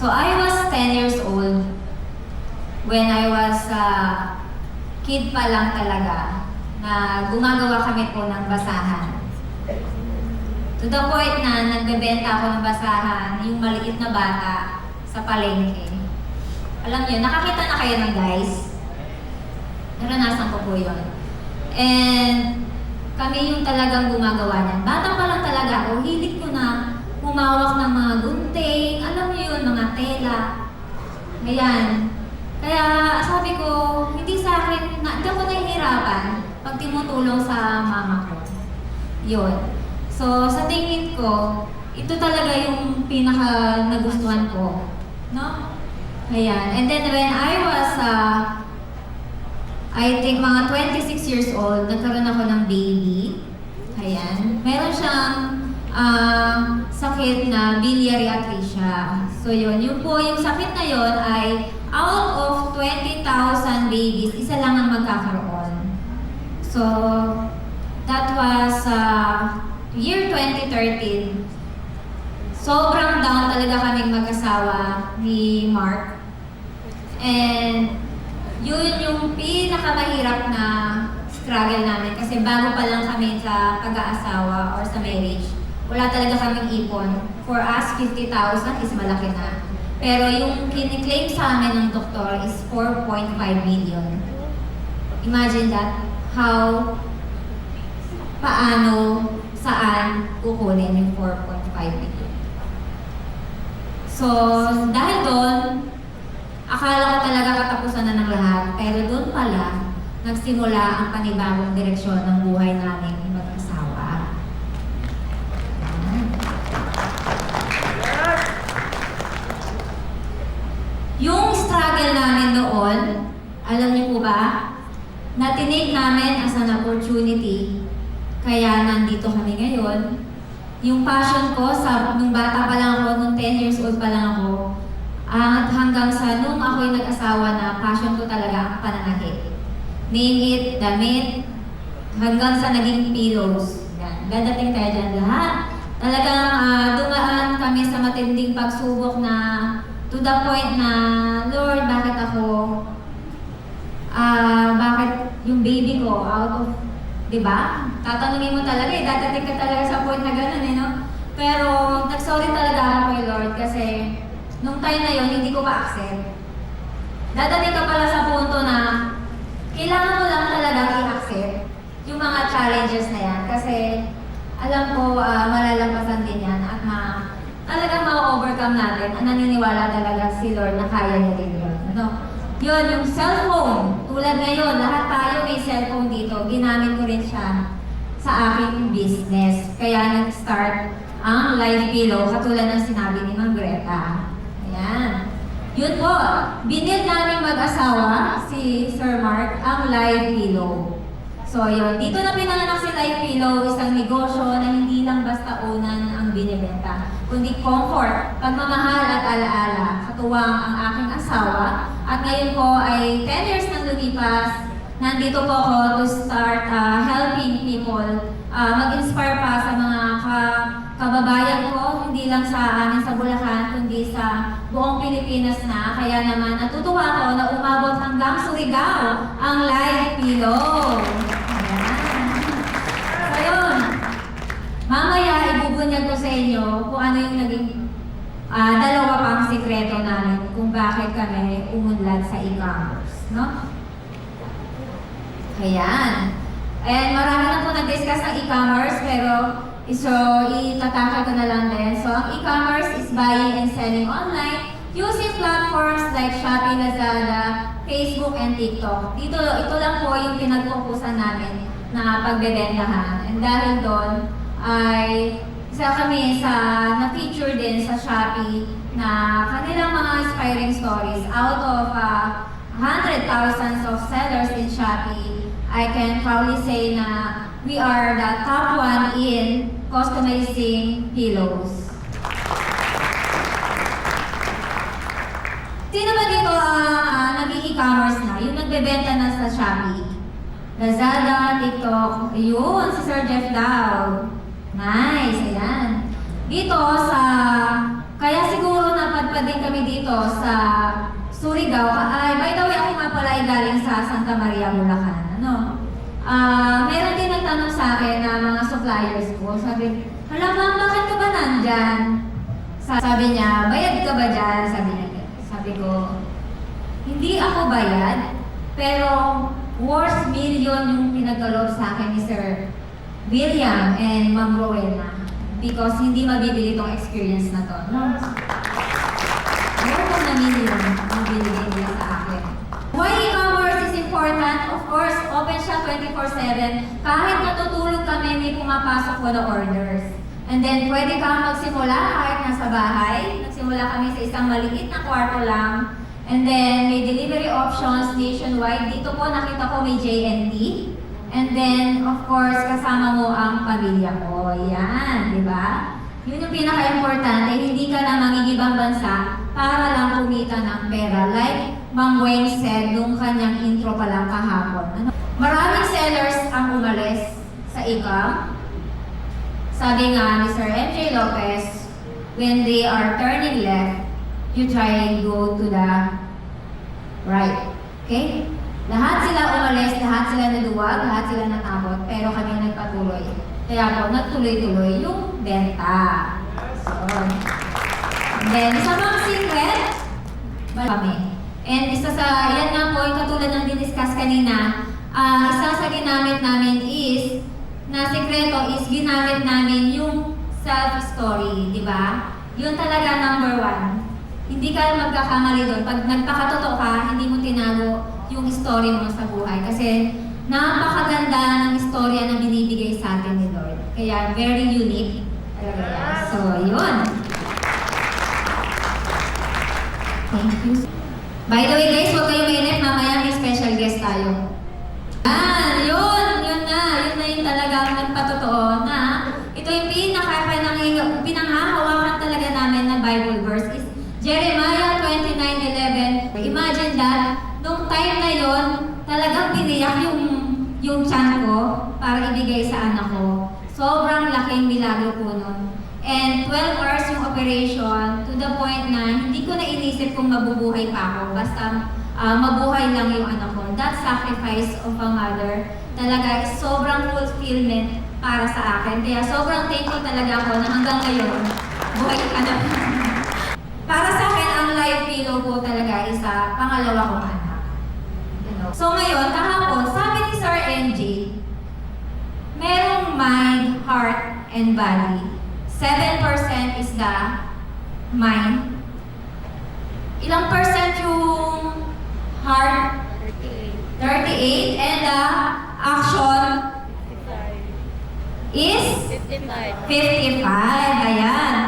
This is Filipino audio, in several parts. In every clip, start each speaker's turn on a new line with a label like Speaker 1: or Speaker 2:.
Speaker 1: So I was 10 years old when I was uh, kid pa lang talaga na gumagawa kami po ng basahan. To the point na nagbebenta ako ng basahan, yung maliit na bata sa palengke. Alam niyo, nakakita na kayo ng guys? Naranasan ko po yun. And kami yung talagang gumagawa niyan. Bata pa lang talaga ako, hilig ko na humawak ng mga gunting, alam niyo yun, mga tela. Ayan. Kaya sabi ko, hindi sa akin, na, hindi ako nahihirapan pag tumutulong sa mama ko. Yun. So, sa tingin ko, ito talaga yung pinaka nagustuhan ko. No? Ayan. And then when I was, uh, I think mga 26 years old, nagkaroon ako ng baby. Ayan. Meron siyang ah, sakit na biliary atresia. So yun, yun po, yung sakit na yun ay out of 20,000 babies, isa lang ang magkakaroon. So, that was uh, year 2013. Sobrang down talaga kaming mag-asawa ni Mark. And yun yung pinakamahirap na struggle namin kasi bago pa lang kami sa pag-aasawa or sa marriage, wala talaga kaming ipon. For us, 50,000 is malaki na. Pero yung kiniklaim sa amin ng doktor is 4.5 million. Imagine that, how, paano, saan kukunin yung 4.5 million. So, dahil doon, akala ko talaga katapusan na ng lahat. Pero doon pala, nagsimula ang panibagong direksyon ng buhay namin struggle namin noon, alam niyo po ba, na tinake namin as an opportunity, kaya nandito kami ngayon. Yung passion ko, sa, nung bata pa lang ako, nung 10 years old pa lang ako, at hanggang sa nung ako'y nag-asawa na, passion ko talaga ang pananahit. Name it, damit, hanggang sa naging pillows. Yan. Dadating tayo dyan lahat. Talagang ah, dumaan kami sa matinding pagsubok na to the point na, Lord, bakit ako, ah, bakit yung baby ko out of, di ba? Tatanungin mo talaga eh, dadating ka talaga sa point na gano'n eh, no? Pero, nag-sorry talaga ako kay Lord kasi nung time na yon hindi ko pa-accept. Dadating ka pala sa punto na kailangan mo lang talaga i-accept yung mga challenges na yan kasi alam ko ah, malalampasan din yan at ma talagang ma-overcome natin. Ang naniniwala talaga si Lord na kaya niya din yun. Yun, yung cellphone. Tulad ngayon, lahat tayo may cellphone dito. Ginamit ko rin siya sa aking business. Kaya nag-start ang live pillow, katulad ng sinabi ni Ma'am Greta. Ayan. Yun po, binil namin mag-asawa, si Sir Mark, ang live pillow. So yun, dito na pinanganak si Life Pillow, isang negosyo na hindi lang basta unan ang binibenta, kundi comfort, pagmamahal at alaala. Katuwang ang aking asawa at ngayon po ay 10 years nang lumipas, nandito po ako to start uh, helping people, uh, mag-inspire pa sa mga ka- kababayan ko, hindi lang sa amin sa Bulacan, kundi sa buong Pilipinas na. Kaya naman natutuwa ako na umabot hanggang Surigao ang live pillow. Ayan. So yun, mamaya ibubunyag ko sa inyo kung ano yung naging ah, dalawa pang sikreto namin kung bakit kami umunlad sa e-commerce. No? Ayan. And marami na po nag-discuss ng e-commerce, pero so itatakal ko na lang din. So ang e-commerce is buying and selling online using platforms like Shopee, Lazada, Facebook, and TikTok. Dito, ito lang po yung pinagpupusan namin na pagbebentahan. And dahil doon, ay isa kami sa na-feature din sa Shopee na kanilang mga inspiring stories out of uh, hundred thousands of sellers in Shopee, I can proudly say na we are the top one in customizing pillows. Sino ba dito uh, nag-e-commerce na? Yung nagbebenta na sa Shopee? Lazada, TikTok, yun, si Sir Jeff daw. Nice, ayan. Dito sa, kaya siguro napadpad din kami dito sa Surigao. Ay, by the way, ako nga pala ay galing sa Santa Maria, Bulacan. Ano? Ah, meron din nagtanong sa akin na mga suppliers ko. Sabi, hala ma'am, bakit ka ba nandyan? Sa- Sabi niya, bayad ka ba dyan? Sabi niya, sabi ko, hindi ako bayad, pero worth million yung pinagkaloob sa akin ni Sir William and Ma'am Rowena because hindi mabibili tong experience na to. No? More na million ang binigay nila sa akin. Why e-commerce is important? Of course, open siya 24-7. Kahit natutulog kami, may pumapasok po na orders. And then, pwede kang magsimula kahit nasa bahay. Nagsimula kami sa isang maliit na kwarto lang. And then, may delivery options nationwide. Dito po, nakita ko may JNT. And then, of course, kasama mo ang pamilya mo. Yan, di ba? Yun yung pinaka-importante. Hindi ka na mangigibang bansa para lang kumita ng pera. Like Ma'am Wayne said nung kanyang intro pa lang kahapon. Ano? Maraming sellers ang umalis sa ika. Sabi nga ni Sir MJ Lopez, when they are turning left, you try go to the right. Okay? Lahat sila umalis, lahat sila naduwag, lahat sila natakot, pero kami nagpatuloy. Kaya po, nagtuloy-tuloy yung benta. And then, isa pang secret, kami. And isa sa, yan nga po, yung katulad ng diniscuss kanina, ah, isa sa ginamit namin is, na sekreto is ginamit namin yung self-story, di ba? Yun talaga number one. Hindi ka magkakamali doon. Pag nagpakatotoo ka, hindi mo tinago yung story mo sa buhay. Kasi napakaganda ng istorya na binibigay sa atin ni Lord. Kaya very unique talaga. So, yun. Thank you. By the way guys, huwag kayong mainit. Mamaya may special guest tayo. Yung tiyan ko para ibigay sa anak ko. Sobrang laking milagro po nun. And 12 hours yung operation to the point na hindi ko na inisip kung mabubuhay pa ako. Basta ah, mabuhay lang yung anak ko. That sacrifice of a mother talaga is sobrang fulfillment para sa akin. Kaya sobrang thankful talaga ako na hanggang ngayon, buhay anak ko. para sa akin, ang live pillow ko talaga is sa pangalawa kong anak. So ngayon, kahapon, sabi ni Sir NJ, merong mind, heart, and body. 7% is the mind. Ilang percent yung heart? 38. And the action is
Speaker 2: 55.
Speaker 1: 55. Ayan.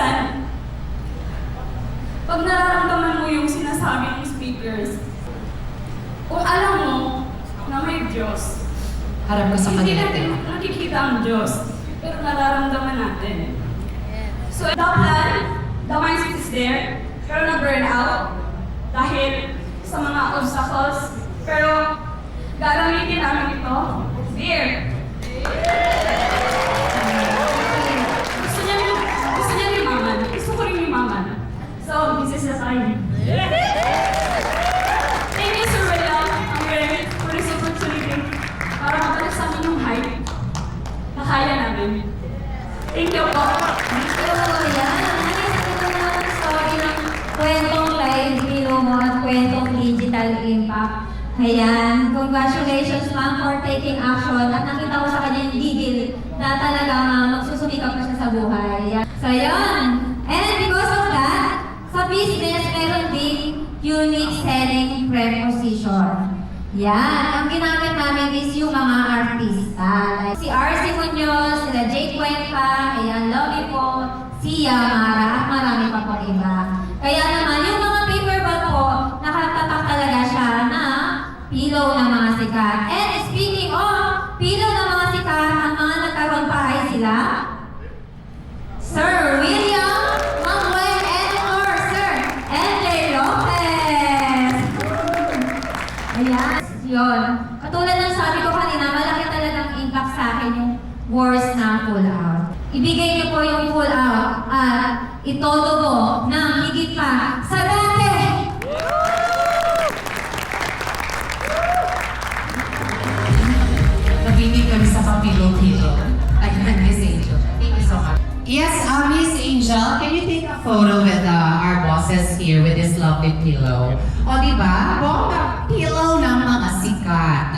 Speaker 3: Minsan, pag nararamdaman mo yung sinasabi ng speakers, kung alam mo na may Diyos,
Speaker 4: Harap ka sa
Speaker 3: hindi
Speaker 4: kanila.
Speaker 3: natin nakikita ang Diyos, pero nararamdaman natin. So the plan, the mindset is there, pero na-burn out dahil sa mga obstacles. Pero gagamitin namin ito. Fear.
Speaker 1: Social impact. Ayan, congratulations ma'am for taking action at nakita ko sa kanya yung gigil na talagang uh, magsusumikap pa siya sa buhay. Ayan. So yun, and because of that, sa business meron ding unique selling preposition. Yan, ang ginamit namin is yung mga artista. Like si RC Munoz, sila Jake Cuenca, ayan, Lovey po, si Yamara, at marami pa po iba. Kaya naman, yung mga pillow ng mga sikat. And speaking of pillow ng mga sikat, ang mga nagkaroon pa ay sila, Sir William Manuel Edward, Sir NJ Lopez. Ayan. Yun. Katulad ng sabi ko kanina, malaki talagang impact sa akin yung words na full out. Ibigay niyo po yung full out at itodo mo ng
Speaker 4: Nabibig kami sa papilo-pilo. Ayan, Miss Angel. Thank you so much. Yes, uh, Miss Angel, can you take a photo with uh, our bosses here with this lovely pillow? O, di ba? Bongga, pillow ng mga sikat.